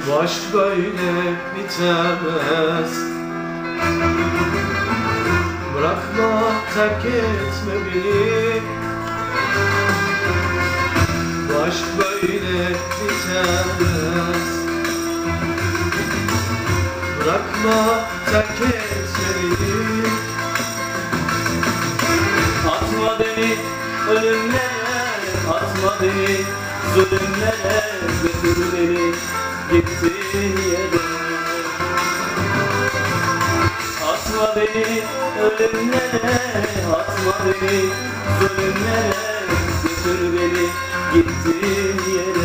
Aşk böyle bitemez Bırakma terk etme beni. Bu aşk böyle bitemez Bırakma terk etme beni. Atma beni ölümlere, atma beni zulümlere Götür beni gittiğin yere Atma beni ölümlere, atma beni zulümlere. Götür beni gittiğin yere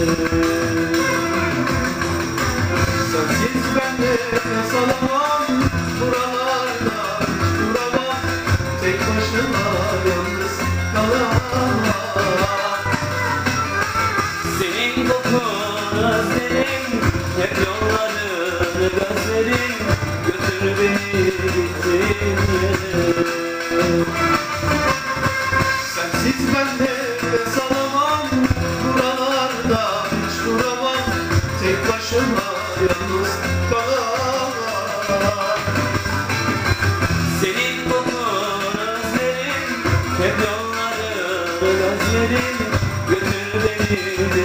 başıma yalnız kalamam Senin kokun Götür beni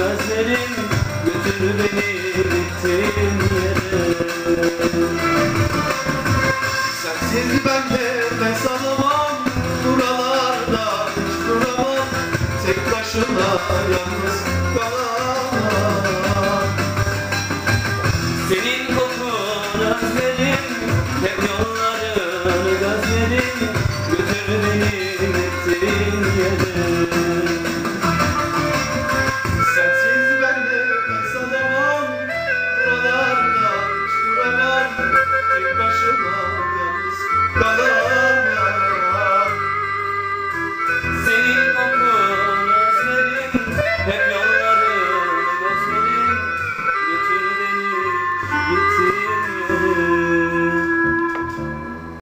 gözlerim Götür beni gittiğin yere. Sensiz ben nefes alamam Buralarda hiç duramam. Tek başına yalnız kalamam